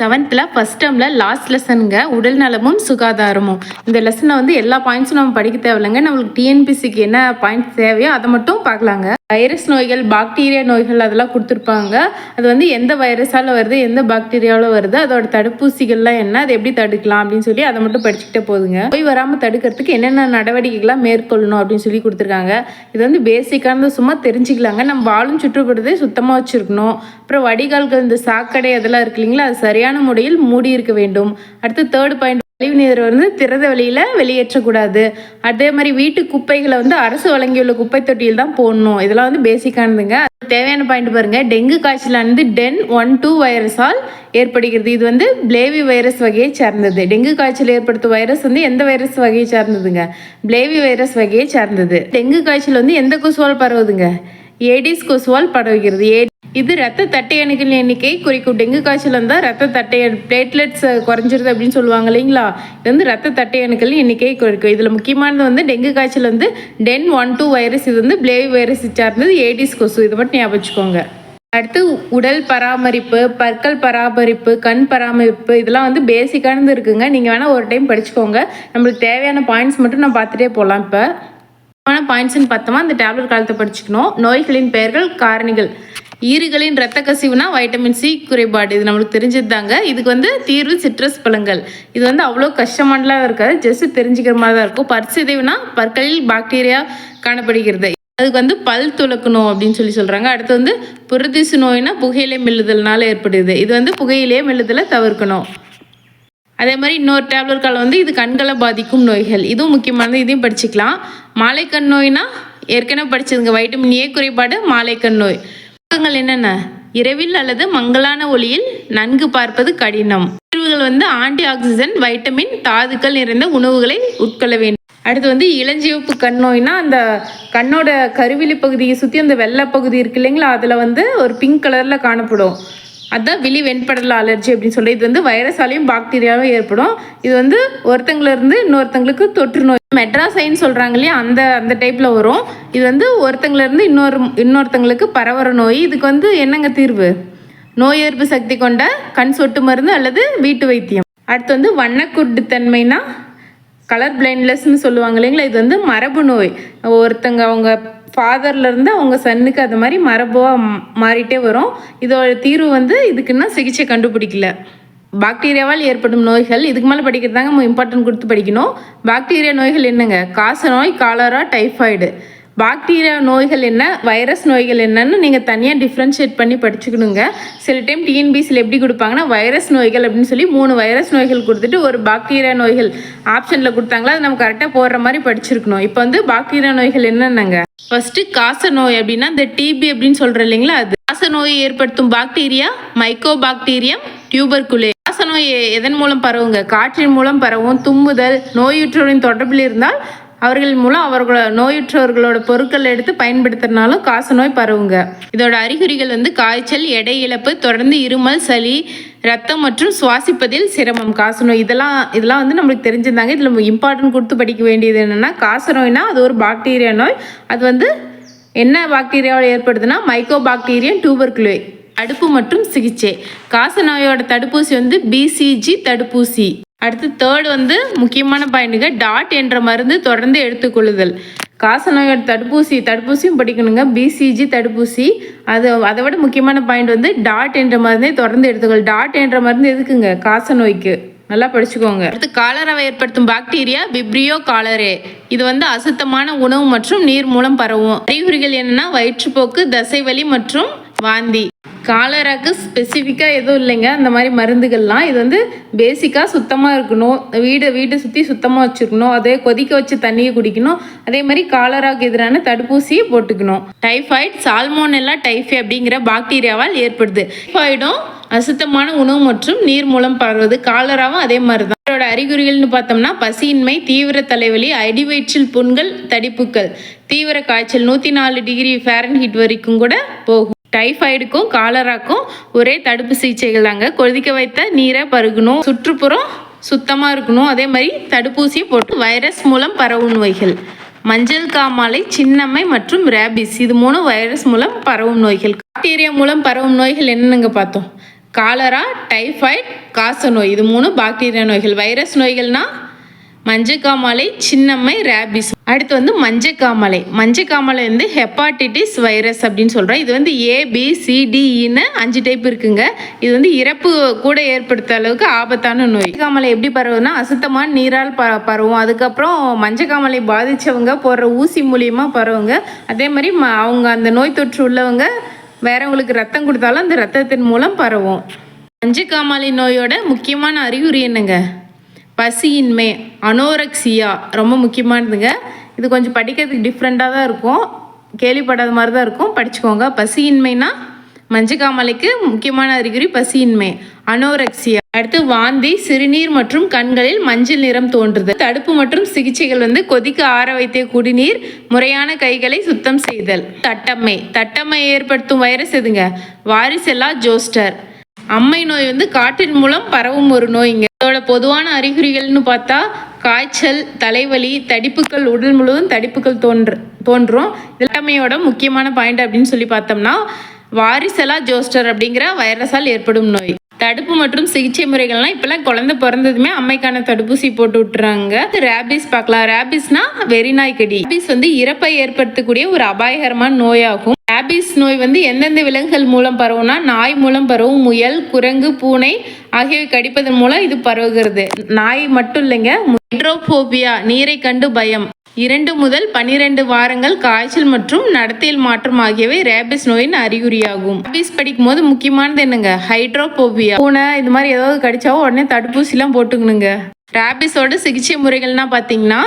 செவன்த்தில் first டேர்மில் last லெசனுங்க உடல் நலமும் சுகாதாரமும். இந்த லெசனை வந்து எல்லா பாயிண்ட்ஸும் நம்ம படிக்க தேவையில்லைங்க. நம்மளுக்கு டிஎன்பிசிக்கு என்ன பாயிண்ட்ஸ் தேவையோ அதை மட்டும் பார்க்கலாங்க. வைரஸ் நோய்கள் பாக்டீரியா நோய்கள் அதெல்லாம் கொடுத்துருப்பாங்க. அது வந்து எந்த வைரஸால் வருது எந்த பாக்டீரியாவில் வருது அதோட தடுப்பூசிகள்லாம் என்ன அதை எப்படி தடுக்கலாம் அப்படின்னு சொல்லி அதை மட்டும் படிச்சுக்கிட்டே போதுங்க. நோய் வராமல் தடுக்கிறதுக்கு என்னென்ன நடவடிக்கைகள்லாம் மேற்கொள்ளணும் அப்படின்னு சொல்லி கொடுத்துருக்காங்க. இது வந்து பேசிக்கானது சும்மா தெரிஞ்சுக்கலாங்க. நம்ம வாழும் சுற்றுப்புறத்தை சுத்தமாக வச்சுருக்கணும். அப்புறம் வடிகால்கள் இந்த சாக்கடை அதெல்லாம் இருக்கு இல்லைங்களா? அது சரியான முறையில் மூடி இருக்க வேண்டும். அடுத்து தேர்ட் பாயிண்ட் கழிவுநீர் வந்து திறந்த வழியில் வெளியேற்றக்கூடாது. அதே மாதிரி வீட்டு குப்பைகளை வந்து அரசு வழங்கியுள்ள குப்பை தொட்டியில் தான் போடணும். இதெல்லாம் வந்து பேசிக்கானதுங்க தேவையான பாயிண்ட் பாருங்க. டெங்கு காய்ச்சலானது டென் ஒன் டூ வைரஸால் ஏற்படுகிறது. இது வந்து பிளேவி வைரஸ் வகையை சார்ந்தது. டெங்கு காய்ச்சல் ஏற்படுத்தும் வைரஸ் வந்து எந்த வைரஸ் வகையை சார்ந்ததுங்க? பிளேவி வைரஸ் வகையை சார்ந்தது. டெங்கு காய்ச்சல் வந்து எந்த கொசுவால் பரவுதுங்க? ஏடிஸ் கொசுவால் பரவுகிறது. ஏ இது ரத்த தட்டை எண்ணிக்கை குறிக்கும் டெங்கு காய்ச்சல் இருந்தால் ரத்த தட்டைய பிளேட்லெட்ஸ் குறைஞ்சிருது அப்படின்னு சொல்லுவாங்க இல்லைங்களா? இது வந்து ரத்த தட்டை எண்ணிக்கை குறைக்கும். இதில் முக்கியமானது வந்து டெங்கு காய்ச்சல் வந்து டென் ஒன் டூ வைரஸ் இது வந்து பிளேவி வைரஸ் சார்ந்தது ஏடிஸ் கொசு. இதை மட்டும் ஞாபகம் வச்சுக்கோங்க. அடுத்து உடல் பராமரிப்பு பற்கள் பராமரிப்பு கண் பராமரிப்பு இதெல்லாம் வந்து பேசிக்கானது இருக்குங்க. நீங்கள் வேணால் ஒரு டைம் படிச்சுக்கோங்க. நம்மளுக்கு தேவையான பாயிண்ட்ஸ் மட்டும் நான் பார்த்துட்டே போகலாம் இப்போ. முக்கியமான பாயிண்ட்ஸ்னு பார்த்தோமா அந்த டேப்லெட் காலத்தை படிச்சுக்கணும். நோய்களின் பெயர்கள் காரணிகள். ஈறுகளின் ரத்த கசிவுனா வைட்டமின் சி குறைபாடு. இது நம்மளுக்கு தெரிஞ்சது தாங்க இதுக்கு வந்து தீர்வு சிட்ரஸ் பழங்கள். இது வந்து அவ்வளோ கஷ்டமானலாம் இருக்காது. ஜஸ்ட் தெரிஞ்சுக்கிற மாதிரி தான் இருக்கும். பற்சிதைவுனா பற்களில் பாக்டீரியா காணப்படுகிறது. அதுக்கு வந்து பல் துலக்கணும் அப்படின்னு சொல்லி சொல்கிறாங்க அடுத்து வந்து புரதிசு நோய்னா புகையிலை மெல்லுதல்னால ஏற்படுது இது வந்து புகையிலே மெல்லுதலை தவிர்க்கணும். அதே மாதிரி இன்னொரு டேப்லெட் கால் வந்து இது கண்களை பாதிக்கும் நோய்கள். இதுவும் முக்கியமானது இதையும் படிச்சுக்கலாம். மாலைக்கண் நோய்னா ஏற்கனவே படிச்சதுங்க வைட்டமின் ஏ குறைபாடு மாலைக்கண் நோய். என்னென்ன? இரவில் அல்லது மங்கலான ஒளியில் நன்கு பார்ப்பது கடினம். தீர்வுகள் வந்து ஆன்டி ஆக்சிஜன் வைட்டமின் தாதுக்கள் நிறைந்த உணவுகளை உட்கொள்ள வேண்டும். அடுத்து வந்து இளஞ்சிவப்பு கண் நோய்னா அந்த கண்ணோட கருவிழி பகுதியை சுற்றி அந்த வெள்ளை பகுதி இருக்கு இல்லைங்களா? அதில் வந்து ஒரு பிங்க் கலரில் காணப்படும். அதுதான் விழி வெண்படல அலர்ஜி அப்படின்னு சொல்லி இது வந்து வைரஸாலையும் பாக்டீரியாவும் ஏற்படும். இது வந்து ஒருத்தங்கள இருந்து இன்னொருத்தங்களுக்கு தொற்று நோய். மெட்ராசைன்னு சொல்கிறாங்க இல்லையா? அந்த அந்த டைப்பில் வரும். இது வந்து ஒருத்தங்கள இருந்து இன்னொரு இன்னொருத்தங்களுக்கு பரவுற நோய். இதுக்கு வந்து என்னங்க தீர்வு? நோய் எதிர்ப்பு சக்தி கொண்ட கண் சொட்டு மருந்து அல்லது வீட்டு வைத்தியம். அடுத்து வந்து வண்ணக்குருட்டுத்தன்மைனா கலர் பிளைண்ட்லெஸ்ன்னு சொல்லுவாங்க இல்லைங்களா? இது வந்து மரபு நோய். ஒருத்தங்க அவங்க ஃபாதர்லேருந்து அவங்க சன்னுக்கு அது மாதிரி மரபுவாக மாறிட்டே வரும். இதோட தீர்வு வந்து இதுக்குன்னா சிகிச்சை கண்டுபிடிக்கல. பாக்டீரியாவால் ஏற்படும் நோய்கள் இதுக்கு மேலே படிக்கிறதாங்க இம்பார்ட்டன்ட் கொடுத்து படிக்கணும். பாக்டீரியா நோய்கள் என்னங்க? காச நோய் காலரா டைஃபாய்டு பாக்டீரியா நோய்கள் என்ன வைரஸ் நோய்கள் என்னன்னு நீங்கள் தனியாக டிஃப்ரென்ஷியேட் பண்ணி படிச்சுக்கணுங்க. சில டைம் டிஎன்பிசியில் எப்படி கொடுப்பாங்கன்னா வைரஸ் நோய்கள் அப்படின்னு சொல்லி மூணு வைரஸ் நோய்கள் கொடுத்துட்டு ஒரு பாக்டீரியா நோய்கள் ஆப்ஷனில் கொடுத்தாங்களா அது நம்ம கரெக்டாக போடுற மாதிரி படிச்சிருக்கணும். இப்போ வந்து பாக்டீரியா நோய்கள் என்னென்னங்க? ஃபர்ஸ்ட்டு காச நோய் அப்படின்னா இந்த டிபி அப்படின்னு சொல்கிறோம் இல்லைங்களா அது. காச நோயை ஏற்படுத்தும் பாக்டீரியா மைக்கோ பாக்டீரியம் டியூபர்குலே காச நோய் எதன் மூலம் பரவுங்க? காற்றின் மூலம் பரவும் தும்முதல் நோயுற்றோரின் தொடர்பில் இருந்தால் அவர்கள் மூலம் அவர்களோட நோயுற்றவர்களோட பொருட்கள் எடுத்து பயன்படுத்துறதுனாலும் காச நோய் பரவுங்க. இதோட அறிகுறிகள் வந்து காய்ச்சல் எடை இழப்பு தொடர்ந்து இருமல் சளி ரத்தம் மற்றும் சுவாசிப்பதில் சிரமம். காச நோய் இதெல்லாம் இதெல்லாம் வந்து நம்மளுக்கு தெரிஞ்சிருந்தாங்க. இதில் இம்பார்ட்டன்ட் கொடுத்து படிக்க வேண்டியது என்னென்னா காசநோய்னா அது ஒரு பாக்டீரியா நோய். அது வந்து என்ன பாக்டீரியாவில் ஏற்படுதுன்னா மைக்கோ பாக்டீரியன் டியூபர்குலே தடுப்பு மற்றும் சிகிச்சை. காச நோயோட தடுப்பூசி வந்து பிசிஜி தடுப்பூசி. அடுத்து தேர்ட் வந்து முக்கியமான பாயிண்ட்டுங்க டாட் என்ற மருந்து தொடர்ந்து எடுத்துக்கொள்ளுதல். காச தடுப்பூசி தடுப்பூசியும் படிக்கணுங்க. பிசிஜி தடுப்பூசி. அது அதை விட முக்கியமான பாயிண்ட் வந்து டாட் என்ற மருந்தை தொடர்ந்து எடுத்துக்கொள். டாட் என்ற மருந்து எதுக்குங்க? காச நோய்க்கு. நல்லா படிச்சுக்கோங்க. அடுத்து காலராவை ஏற்படுத்தும் பாக்டீரியா விப்ரியோ காலரே இது வந்து அசுத்தமான உணவு மற்றும் நீர் மூலம் பரவும். அறிகுறிகள் என்னன்னா வயிற்றுப்போக்கு தசைவலி மற்றும் வாந்தி. காலராக்கு ஸ்பெசிஃபிக்காக எதுவும் இல்லைங்க. அந்த மாதிரி மருந்துகள்லாம் இது வந்து பேசிக்காக சுத்தமாக இருக்கணும். வீடை வீட்டை சுற்றி சுத்தமாக வச்சுருக்கணும். அதே கொதிக்க வச்சு தண்ணியை குடிக்கணும். அதே மாதிரி காலராக்கு எதிரான தடுப்பூசியை போட்டுக்கணும். டைஃபாய்ட் சால்மோனெல்லா டைஃபி அப்படிங்கிற பாக்டீரியாவால் ஏற்படுது. டைஃபாய்டும் அசுத்தமான உணவு மற்றும் நீர் மூலம் பரவுது காலராவும் அதே மாதிரி தான் இதோட அறிகுறிகள்னு பார்த்தோம்னா பசியின்மை தீவிர தலைவலி அடிவயிற்றில் புண்கள் தடிப்புக்கள் தீவிர காய்ச்சல் நூற்றி நாலு டிகிரி ஃபேரன்ஹீட் வரைக்கும் கூட போகும். டைஃபாய்டுக்கும் காலராக்கும் ஒரே தடுப்பு சிகிச்சைகள் தாங்க. கொதிக்க வைத்த நீரை பருகணும். சுற்றுப்புறம் சுத்தமாக இருக்கணும். அதே மாதிரி தடுப்பூசியை போட்டு வைரஸ் மூலம் பரவும் நோய்கள். மஞ்சள் காமாலை சின்னம்மை மற்றும் ரேபிஸ். இது மூணு வைரஸ் மூலம் பரவும் நோய்கள். பாக்டீரியா மூலம் பரவும் நோய்கள் என்னென்னங்க பார்த்தோம்? காலரா டைஃபாய்டு காசநோய். இது மூணு பாக்டீரியா நோய்கள். வைரஸ் நோய்கள்னால் மஞ்சக்காமலை சின்னம்மை ரேபிஸ் அடுத்து வந்து மஞ்சக்காமலை. மஞ்சக்காமலை வந்து ஹெப்பாட்டிட்டிஸ் வைரஸ் அப்படின்னு சொல்கிறோம் இது வந்து ஏபிசிடிஇன்னு e அஞ்சு டைப் இருக்குங்க. இது வந்து இறப்பு கூட ஏற்படுத்த அளவுக்கு ஆபத்தான நோய். காமலை எப்படி பரவுதுன்னா அசுத்தமான நீரால் ப பரவும். அதுக்கப்புறம் மஞ்சக்காமலை பாதித்தவங்க போடுற ஊசி மூலியமாக பரவுங்க. அதே மாதிரி ம அவங்க அந்த நோய் தொற்று உள்ளவங்க வேறவங்களுக்கு ரத்தம் கொடுத்தாலும் அந்த ரத்தத்தின் மூலம் பரவும். மஞ்சக்காமலை நோயோட முக்கியமான அறிகுறி என்னங்க? பசியின்மை அனோரக்சியா ரொம்ப முக்கியமானதுங்க. இது கொஞ்சம் படிக்கிறதுக்கு டிஃப்ரெண்ட்டாக தான் இருக்கும். கேள்விப்படாத மாதிரி தான் இருக்கும். படிச்சுக்கோங்க. பசியின்மைனா மஞ்சக்காமலைக்கு முக்கியமான அறிகுறி பசியின்மை அனோரக்சியா. அடுத்து வாந்தி சிறுநீர் மற்றும் கண்களில் மஞ்சள் நிறம் தோன்றுது. தடுப்பு மற்றும் சிகிச்சைகள் வந்து கொதிக்க ஆற வைத்த குடிநீர் முறையான கைகளை சுத்தம் செய்தல். தட்டம்மை. தட்டம்மை ஏற்படுத்தும் வைரஸ் எதுங்க? Varicella zoster. அம்மை நோய் வந்து காற்றின் மூலம் பரவும் ஒரு நோய்ங்க இதோட பொதுவான அறிகுறிகள்னு பார்த்தா காய்ச்சல் தலைவலி தடிப்புகள் உடல் முழுவதும் தடிப்புகள் தோன்று தோன்றும். இளமையோட முக்கியமான பாயிண்ட் அப்படின்னு சொல்லி பார்த்தோம்னா வாரிசலா ஜோஸ்டர் அப்படிங்கிற வைரஸால் ஏற்படும் நோய். தடுப்பு மற்றும் சிகிச்சை முறைகள்லாம் இப்போல்லாம் குழந்தை பிறந்ததுமே அம்மைக்கான தடுப்பூசி போட்டு விட்டுறாங்க. ரேபிஸ் பார்க்கலாம். ரேபிஸ்னா வெறிநாய்க்கடி ரேபிஸ் வந்து இறப்பை ஏற்படுத்தக்கூடிய ஒரு அபாயகரமான நோயாகும். ரேபிஸ் நோய் வந்து எந்தெந்த விலங்குகள் மூலம் பரவும்னா நாய் மூலம் பரவும் முயல் குரங்கு பூனை ஆகியவை கடிப்பதன் மூலம் இது பரவுகிறது. நாய் மட்டும் இல்லைங்க ஹைட்ரோபோபியா நீரை கண்டு பயம். இரண்டு முதல் பனிரெண்டு வாரங்கள் காய்ச்சல் மற்றும் நடத்தையில் மாற்றம் ஆகியவை ரேபிஸ் நோயின் அறிகுறியாகும். ரேபிஸ் படிக்கும் போது முக்கியமானது என்னங்க? ஹைட்ரோபோபியா பூனை இது மாதிரி ஏதாவது கடிச்சாவோ உடனே தடுப்பூசிலாம் போட்டுக்கணுங்க. ரேபிஸோட சிகிச்சை முறைகள்னா பார்த்தீங்கன்னா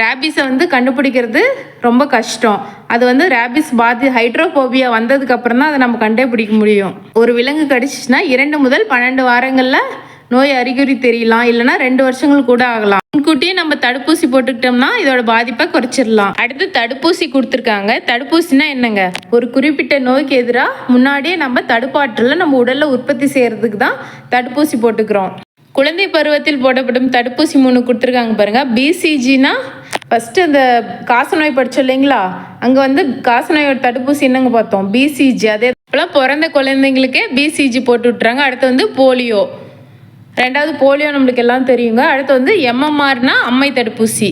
ரேபிஸை வந்து கண்டுபிடிக்கிறது ரொம்ப கஷ்டம். அது வந்து ரேபிஸ் பாதி ஹைட்ரோபோபியா வந்ததுக்கப்புறம் தான் அதை நம்ம கண்டே பிடிக்க முடியும். ஒரு விலங்கு கடிச்சிச்சுன்னா இரண்டு முதல் பன்னெண்டு வாரங்களில் நோய் அறிகுறி தெரியலாம். இல்லைன்னா ரெண்டு வருஷங்கள் கூட ஆகலாம். முன்கூட்டியே நம்ம தடுப்பூசி போட்டுக்கிட்டோம்னா இதோட பாதிப்பை குறைச்சிடலாம். அடுத்து தடுப்பூசி கொடுத்துருக்காங்க. தடுப்பூசினா என்னங்க? ஒரு குறிப்பிட்ட நோய்க்கு எதிராக முன்னாடியே நம்ம தடுப்பாற்றலை நம்ம உடலில் உற்பத்தி செய்யறதுக்கு தான் தடுப்பூசி போட்டுக்கிறோம். குழந்தை பருவத்தில் போடப்படும் தடுப்பூசி மூணு கொடுத்துருக்காங்க பாருங்கள் பிசிஜினா ஃபஸ்ட்டு அந்த காசநோய் படித்தோம் இல்லைங்களா? அங்கே வந்து காசநோயோட தடுப்பூசி என்னங்க பார்த்தோம்? பிசிஜி அதே இப்போலாம் பிறந்த குழந்தைங்களுக்கே பிசிஜி போட்டு விட்றாங்க அடுத்து வந்து போலியோ. ரெண்டாவது போலியோ நம்மளுக்கு எல்லாம் தெரியுங்க. அடுத்து வந்து எம்எம்ஆர்னா அம்மை தடுப்பூசி.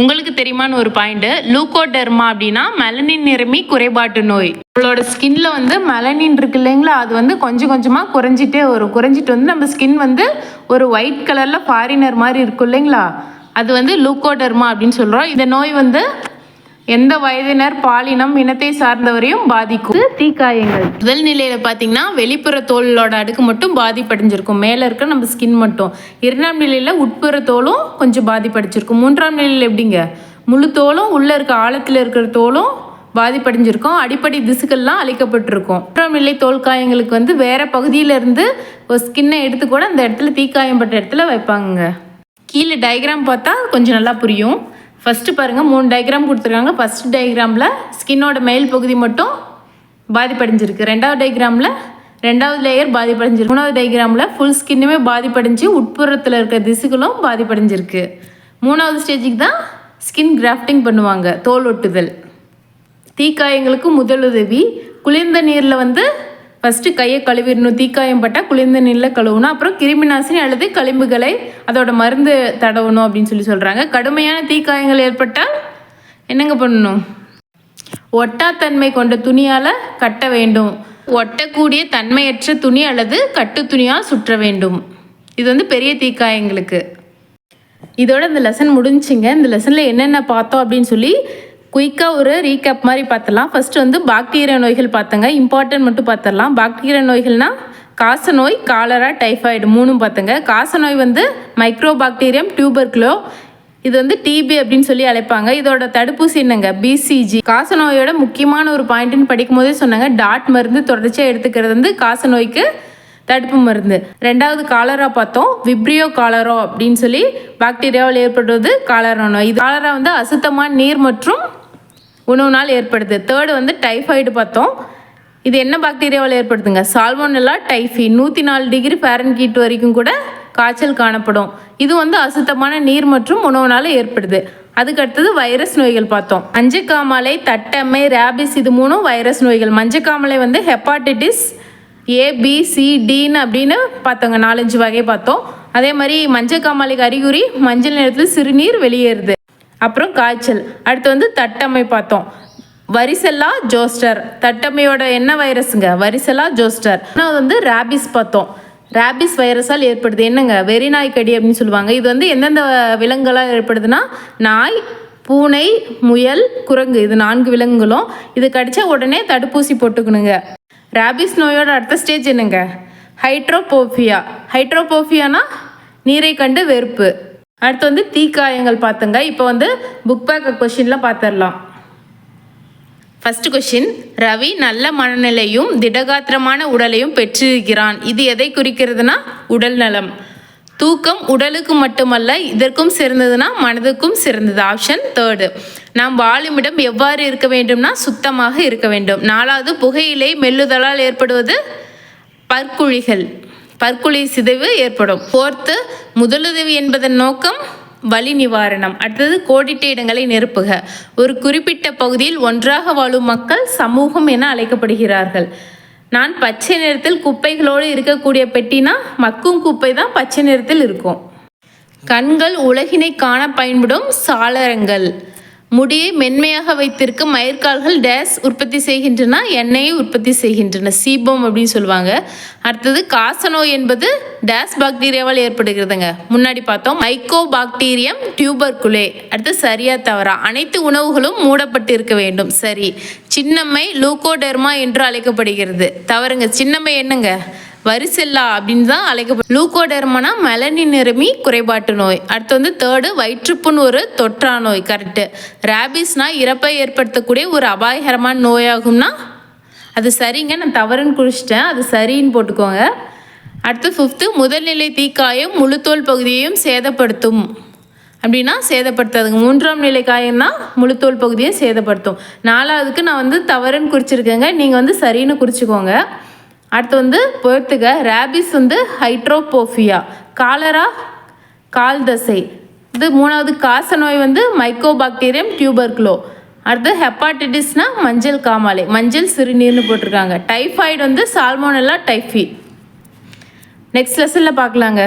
உங்களுக்கு தெரியுமான்னு ஒரு பாயிண்ட் லூகோடெர்மா அப்படின்னா மெலனின் நிறமி குறைபாட்டு நோய். நம்மளோட ஸ்கின்ல வந்து மெலனின் இருக்கு இல்லைங்களா? அது வந்து கொஞ்சம் கொஞ்சமாக குறைஞ்சிட்டே வரும். குறைஞ்சிட்டு வந்து நம்ம ஸ்கின் வந்து ஒரு ஒயிட் கலரில் ஃபாரினர் மாதிரி இருக்கும் இல்லைங்களா? அது வந்து லூகோடெர்மா அப்படின்னு சொல்கிறோம் இந்த நோய் வந்து எந்த வயதினர் பாலினம் இனத்தை சார்ந்தவரையும் பாதிக்கும். தீக்காயங்கள். முதல் நிலையில பார்த்தீங்கன்னா வெளிப்புற தோலோட அடுக்கு மட்டும் பாதிப்படைஞ்சிருக்கும். மேலே இருக்க நம்ம ஸ்கின் மட்டும். இரண்டாம் நிலையில உட்புற தோலும் கொஞ்சம் பாதிப்படைஞ்சிருக்கும். மூன்றாம் நிலையில் எப்படிங்க? முழு தோலும் உள்ள இருக்க ஆழத்தில் இருக்கிற தோலும் பாதிப்படைஞ்சிருக்கும். அடிப்படை திசுக்கள்லாம் அழிக்கப்பட்டிருக்கும். மூன்றாம் நிலை தோல் காயங்களுக்கு வந்து வேற பகுதியில இருந்து ஒரு ஸ்கின்னை எடுத்து கூட அந்த இடத்துல தீக்காயம் பட்ட இடத்துல வைப்பாங்க கீழே டயக்ராம் பார்த்தா கொஞ்சம் நல்லா புரியும். ஃபஸ்ட்டு பாருங்கள் மூணு டயக்ராம் கொடுத்துருக்காங்க. ஃபஸ்ட் டயக்ராமில் ஸ்கின்னோட மேல் பகுதி மட்டும் பாதிப்படைஞ்சிருக்கு. ரெண்டாவது டயக்ராமில் ரெண்டாவது லேயர் பாதிப்படைஞ்சிருக்கு. மூணாவது டயக்ராமில் ஃபுல் ஸ்கின்னுமே பாதிப்படைஞ்சு உட்புறத்தில் இருக்கிற திசுகளும் பாதிப்படைஞ்சிருக்கு. மூணாவது ஸ்டேஜுக்கு தான் ஸ்கின் கிராஃப்டிங் பண்ணுவாங்க தோல் ஒட்டுதல். தீக்காயங்களுக்கு முதலுதவி குளிர்ந்த நீரில் வந்து ஃபஸ்ட்டு கையை கழுவிடணும் தீக்காயம் பட்டால் குளிர்ந்த நீரில் கழுவணும் அப்புறம் கிருமி நாசினி அல்லது களிம்புகளை அதோட மருந்து தடவணும் அப்படின்னு சொல்லி சொல்கிறாங்க கடுமையான தீக்காயங்கள் ஏற்பட்டால் என்னங்க பண்ணணும்? ஒட்டாத்தன்மை கொண்ட துணியால் கட்ட வேண்டும். ஒட்டக்கூடிய தன்மையற்ற துணி அல்லது கட்டு துணியால் சுற்ற வேண்டும். இது வந்து பெரிய தீக்காயங்களுக்கு. இதோட இந்த லெசன் முடிஞ்சுங்க இந்த லெசனில் என்னென்ன பார்த்தோம் அப்படின்னு சொல்லி குயிக்காக ஒரு ரீகேப் மாதிரி பார்த்துடலாம். ஃபஸ்ட்டு வந்து பாக்டீரியா நோய்கள் பார்த்தங்க. இம்பார்ட்டன்ட் மட்டும் பார்த்துடலாம். பாக்டீரியா நோய்கள்னா காசநோய் காலரா டைஃபாய்டு மூணும் பார்த்தங்க. காசநோய் வந்து மைக்ரோ பாக்டீரியம் டியூபர்க்லோ இது வந்து டிபி அப்படின்னு சொல்லி அழைப்பாங்க. இதோட தடுப்பூசி என்னங்க? பிசிஜி காசநோயோட முக்கியமான ஒரு பாயிண்ட்னு படிக்கும் போதே சொன்னாங்க. டாட் மருந்து தொடர்ச்சியாக எடுத்துக்கிறது வந்து காசநோய்க்கு தடுப்பு மருந்து. ரெண்டாவது காலரா பார்த்தோம். விப்ரியோ காலரோ அப்படின்னு சொல்லி பாக்டீரியாவில் ஏற்படுவது காலரா நோய். இது காலரா வந்து அசுத்தமான நீர் மற்றும் உணவுனால் ஏற்படுது. தேர்டு வந்து டைஃபாய்டு பார்த்தோம். இது என்ன பாக்டீரியாவால் ஏற்படுத்துங்க சால்மோனெல்லா டைஃபி நூற்றி நாலு டிகிரி ஃபேரன்கீட் வரைக்கும் கூட காய்ச்சல் காணப்படும். இது வந்து அசுத்தமான நீர் மற்றும் உணவுனால் ஏற்படுது. அதுக்கு அடுத்தது வைரஸ் நோய்கள் பார்த்தோம். மஞ்சக்காமலை தட்டம்மை ரேபிஸ் இது மூணும் வைரஸ் நோய்கள். மஞ்சக்காமலை வந்து ஹெப்பாட்டிட்டிஸ் ஏபிசிடின்னு அப்படின்னு பார்த்தோங்க. நாலஞ்சு வகை பார்த்தோம். அதே மாதிரி மஞ்சள் காமாலைக்கு அறிகுறி மஞ்சள் நிறத்தில் சிறுநீர் வெளியேறுது. அப்புறம் காய்ச்சல். அடுத்து வந்து தட்டம்மை பார்த்தோம். வரிசெல்லா ஜோஸ்டர். தட்டம்மையோட என்ன வைரஸுங்க? வரிசெல்லா ஜோஸ்டர். அது வந்து ரேபிஸ் பார்த்தோம். ரேபிஸ் வைரஸால் ஏற்படுது. என்னங்க? வெறிநாய் கடி அப்படின்னு சொல்லுவாங்க. இது வந்து எந்தெந்த விலங்குகளாக ஏற்படுதுன்னா நாய் பூனை முயல் குரங்கு. இது நான்கு விலங்குகளும். இது கடித்தா உடனே தடுப்பூசி போட்டுக்கணுங்க. ரேபிஸ் நோயோட அடுத்த ஸ்டேஜ் என்னங்க? ஹைட்ரோபோஃபியா. ஹைட்ரோபோஃபியானா நீரை கண்டு வெறுப்பு. அடுத்து வந்து தீக்காயங்கள் பார்த்துங்க. இப்போ வந்து புக் பேக் கொஷின்லாம் பார்த்துடலாம். ஃபர்ஸ்ட் கொஷின் ரவி நல்ல மனநிலையும் திடகாத்திரமான உடலையும் பெற்றிருக்கிறான். இது எதை குறிக்கிறதுனா உடல் நலம். தூக்கம் உடலுக்கு மட்டுமல்ல இதற்கும் சிறந்ததுன்னா மனதுக்கும் சிறந்தது. ஆப்ஷன் தேர்டு நாம் வாழுமிடம் எவ்வாறு இருக்க வேண்டும்னா சுத்தமாக இருக்க வேண்டும். நாலாவது புகையிலை மெல்லுதலால் ஏற்படுவது பற்குழிகள். பற்குழி சிதைவு ஏற்படும். ஃபோர்த்து முதலுதவி என்பதன் நோக்கம் வலி நிவாரணம். அடுத்தது கோடிட்ட இடங்களை நிரப்புக. ஒரு குறிப்பிட்ட பகுதியில் ஒன்றாக வாழும் மக்கள் சமூகம் என அழைக்கப்படுகிறார்கள். நான் பச்சை நிறத்தில் குப்பைகளோடு இருக்கக்கூடிய பெட்டினா மக்கும் குப்பை தான் பச்சை நிறத்தில் இருக்கும். கண்கள் உலகினை காண பயன்படும் சாளரங்கள். முடியை மென்மையாக வைத்திருக்கும் மயிர்கால்கள் டேஸ் உற்பத்தி செய்கின்றன எண்ணெயை உற்பத்தி செய்கின்றன. சீபம் அப்படின்னு சொல்லுவாங்க. அடுத்தது காசநோய் என்பது டேஸ் பாக்டீரியாவால் ஏற்படுகிறதுங்க. முன்னாடி பார்த்தோம் மைக்கோ பாக்டீரியம் டியூபர்குலே அடுத்து சரியா தவறா. அனைத்து உணவுகளும் மூடப்பட்டு இருக்க வேண்டும். சரி. சின்னம்மை லூகோடெர்மா என்று அழைக்கப்படுகிறது. தவறுங்க. சின்னம்மை என்னங்க? வரிசெல்லா அப்படின்னு தான் அழைக்கப்படும். லூகோடெர்மனா மெலனி நிறமி குறைபாட்டு நோய். அடுத்து வந்து தேர்டு வயிற்றுப்புண் ஒரு தொற்றா நோய். கரெக்டு ரேபிஸ்னா இறப்பை ஏற்படுத்தக்கூடிய ஒரு அபாயகரமான நோயாகும்னா அது சரிங்க நான் தவறுன்னு குறிச்சிட்டேன் அது சரின்னு போட்டுக்கோங்க. அடுத்து ஃபிஃப்த்து முதல்நிலை தீக்காயம் முழுத்தோல் பகுதியையும் சேதப்படுத்தும். அப்படின்னா சேதப்படுத்தாதுங்க. மூன்றாம் நிலை காயம்னா முழுத்தோல் பகுதியை சேதப்படுத்தும். நாலாவதுக்கு நான் வந்து தவறுன்னு குறிச்சிருக்கேங்க. நீங்கள் வந்து சரின்னு குறிச்சிக்கோங்க. அடுத்து வந்து பொறுத்துக ரேபிஸ் வந்து ஹைட்ரோபோஃபியா காலரா கால் தசை இது மூணாவது காச நோய் வந்து மைக்கோபாக்டீரியம் டியூபர்க்ளோ அடுத்து ஹெப்பாட்டிட்டிஸ்னால் மஞ்சள் காமாலை மஞ்சள் சிறுநீர்னு போட்டிருக்காங்க. டைஃபாய்டு வந்து சால்மோனெல்லா டைஃபி நெக்ஸ்ட் லெசனில் பார்க்கலாங்க.